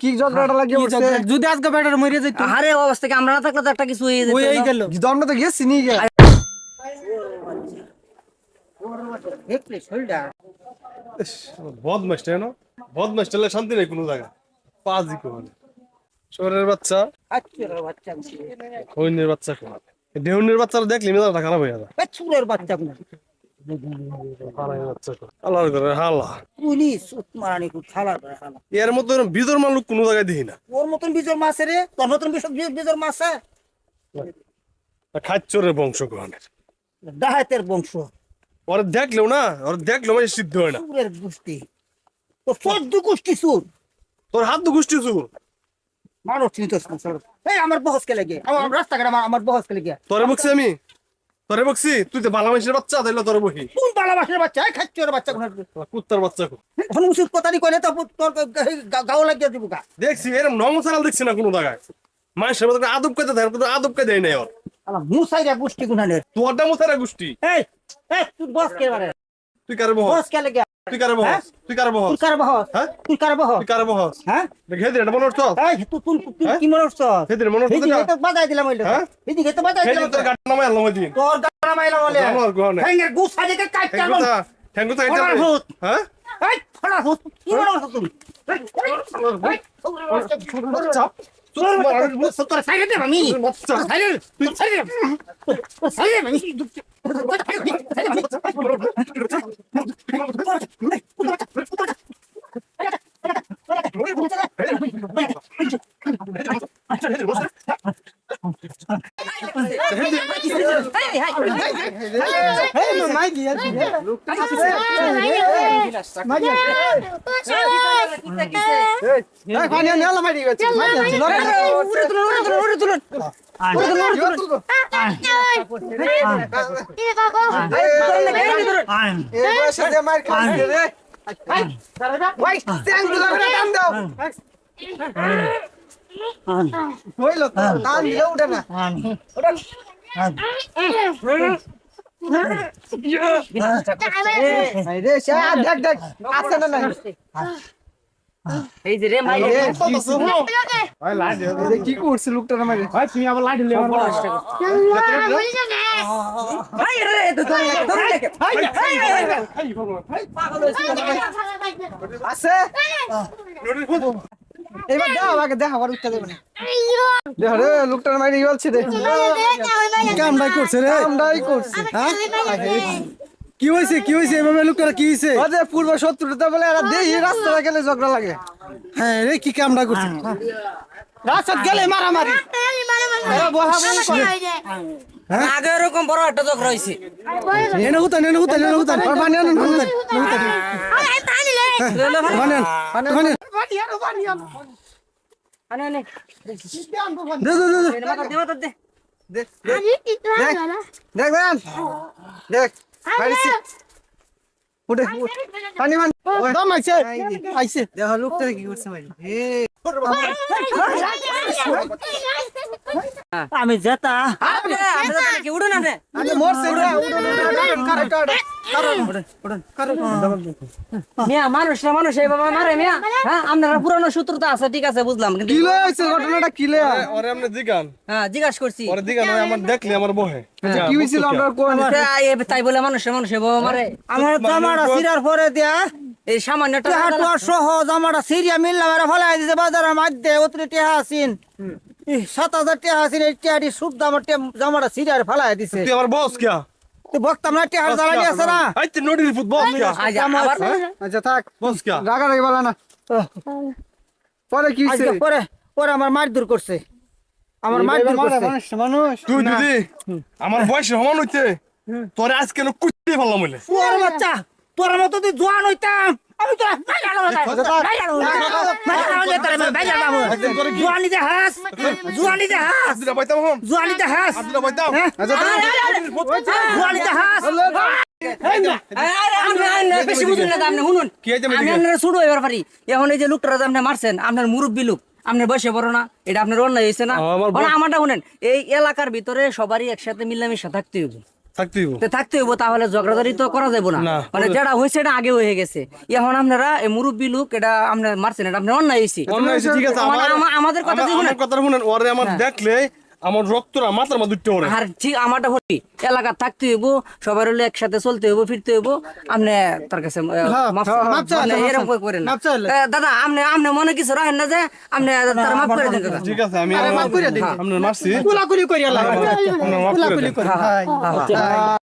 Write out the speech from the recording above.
কি ঝগড়াটা উঠছে যদি আজকে ব্যাটার মরে যেত। আরে অবস্থা কি? আমরা না থাকলে তো একটা কিছু হয়ে যেত এই গেল। জন্ম তো গেছি নি গে বদমাস না বদমাস তাহলে শান্তি নেই কোনো জায়গা পাজি কোনে শহরের বাচ্চা। বাচ্চারা দেখলি মেজাজটা খারাপ হয়ে চুরের বাচ্চা কোন? আল্লাহর করে হালা। পুলিশ উৎমারানি খুব খালার খালা এর মতো বিদর মানুষ কোনো জায়গায় দেখি না। ওর মতন বিজর মাছ রে? তোর মতন বিজর বিজর মাছ খাচ্চরের বংশ গ্রহণের ডাহাতের বংশ। ওরা দেখলেও না ওরা দেখলেও মানে সিদ্ধ হয় না। চুরের গোষ্ঠী। তো চোদ্দ গোষ্ঠী চুর। তোর হাত তো গোষ্ঠী চুর। মানুষ চিনিত এই আমার বহস কে লাগে? আমার রাস্তাঘাট আমার আমার বহস কে লাগে? তোরে বকছি আমি। তোরে বকছি তুই তো ভালো মানুষের বাচ্চা তাইলে তোরে বহি কোন বালাবাসের বাচ্চা? এই খাচ্চরের বাচ্চা কোন কুত্তার বাচ্চা এখন উচিত কথা নি কইলে তো তোর গাও লাগিয়ে দিব গা। দেখছি এরকম নমসারাল দেখছি না কোনো জায়গায়। মানুষের মতো আদব কইতে থাকে কিন্তু আদব কই দেয় নাই ওর আলা মুসাইরা গোষ্ঠী গুনানের। তোরটা মুসাইরা গোষ্ঠী। এই এই তুই বস কে বারে তুই কারে বস? বস কে লাগে তুই কারে বহস তুই কারে বহস তুই কার বহস হ্যাঁ? তুই কার বহস তুই কারে বহস হ্যাঁ দিন এটা মনে হচ্ছে এই তুই তুই তুই হ্যাঁ? কি মনে করছ সেদিন মনে হচ্ছে এদিকে বাজাই দিলাম ওইটা হ্যাঁ? এদিকে তো বাজাই দিলাম তোর গাড়ি নামাই আনলাম দিন তোর গানা মাইলা বলে আমার গহনে হেঙ্গের গুছা দেখে কাট চালম ঠ্যাঙ্গুতা ঠ্যাঙ্গুতা এটা হ্যাঁ এই ফড়া হুত কি মনে করছ তুমি এই, এই, এই, চাপ সাইডে দে আমি বাচ্চা। তোর সাইডে তোর সাইডে তোর সাইডে আমি এই পানি আনি আলা মারি গেছে উড়ে তুলুন উড়ে তুলুন উড়ে তুলুন এই বয়সে যে মার খাইছে রে ভাই স্ট্যান্ড দিলাম রে টান দাও হইল টান দিলে উঠে না কি- করছে লোকটা না মারি ভাই রে তো ধরে ধরে আছে এবার দাও আমাকে দেখা আবার উঠতে দেবে না দেখ রে লোকটার মারি গেলছে রে করছে রে করছি হ্যাঁ কি হয়েছে কি হয়েছে এভাবে লোকেরা কি হয়েছে পূর্ব শত্রুতা বলে এরা দেই রাস্তায় গেলে ঝগড়া লাগে হ্যাঁ রে কি কামটা করছে রাস্তা গেলে মারামারি আগে এরকম বড় একটা ঝগড়া হইছে এনে হুতান এনে হুতান এনে হুতান দেখ দেখ দেখ দেখ দেখ মারিছি উঠে পানি মান দম আইছে আইছে দেখ লোকটা কি করছে মারি এ আমি যেতা আরে আমরা তো কি উড়ুন মিয়া মানুষ এইভাবে মারে মিয়া। হ্যাঁ আপনারা পুরানো সূত্রতা আছে ঠিক আছে বুঝলাম কিন্তু কি হইছে ঘটনাটা কি ওরে আমনে দিগান হ্যাঁ জিজ্ঞাসা করছি। ওরে দিগান আমার দেখলি আমার বহে। কি হইছিল আমরা কোন তাই বলে মানুষ মানুষ এভাবে মারে। আমার জামাটা সিরার পরে দিয়া এই সামান্য টেহাটা সহ জামাটা সিরিয়া মিললাম এরা ফলাই দিছে বাজারের মধ্যে অতরে টেহা আসিন সাত হাজার টেহা আসিন এই সুদ দামের টে- জামাটা সিরিয়ার ফলাই দিছে। তুই আমার বস কিয়া তুই বক্তাম না জ্বালানি আছে না? আই তুই ফুট বস কিয়া আচ্ছা থাক। বস কিয়া রাগা রাগি বলা না। পরে কি হইছে? পরে পরে আমার মার দূর করছে। আমার মার দূর করছে। মানুষ মানুষ। তুই দিদি আমার বয়সের সমান হইতে তোরে আজকে ফেললাম বলে তোর বাচ্চা তোর মতো তুই জোয়ান হইতাম। আমি তো জোয়ানি যে হাস। জোয়ানি হাস। দিলা পাইতাম হন জোয়ানি যে হাস। দিলা পাইতাম থাক। জোয়ানি যে হাস। আরে, আপনি আইন না, বেশি বুঝুন না আপনি শুনুন। আমি মেয়েদিকে? শুরু এবার পারি। এখন এই যে লোকটা আপনি মারছেন আপনার মুরব্বী লোক আপনার বয়সে বড় না এটা আপনার অন্যায় হয়েছে না? আমার আমারটা শুনেন। এই এলাকার ভিতরে সবারই একসাথে মিলামিশা থাকতে হবে। থাকতে হইব। তো থাকতে হইব তাহলে ঝগড়াঝাড়ি তো করা যাবে না। মানে যেটা হয়েছে এটা আগে হয়ে গেছে। এখন আপনারা এই মুরব্বী লোক এটা আপনার মারছেন এটা আপনার অন্যায় হয়েছে অন্যায় হয়েছে, ঠিক আছে আমাদের কথা শুনেন ওরে আমার দেখলে আমার রক্তরা মাথার মধ্যে উঠতে ওরে আর ঠিক আমারটা হলি এলাকা থাকতে হইব সবার হলে একসাথে চলতে হইব ফিরতে হইব আপনি তার কাছে হ্যাঁ, হ্যাঁ, মানে এরকম। করেন। দাদা আপনি আপনি মনে কিছু রাখেন না যে আপনি তার মাফ করে দিন ঠিক আছে আমি মাফ করে দিন। আপনি মারছি কুলাকুলি করি আল্লাহ কুলাকুলি করি হাই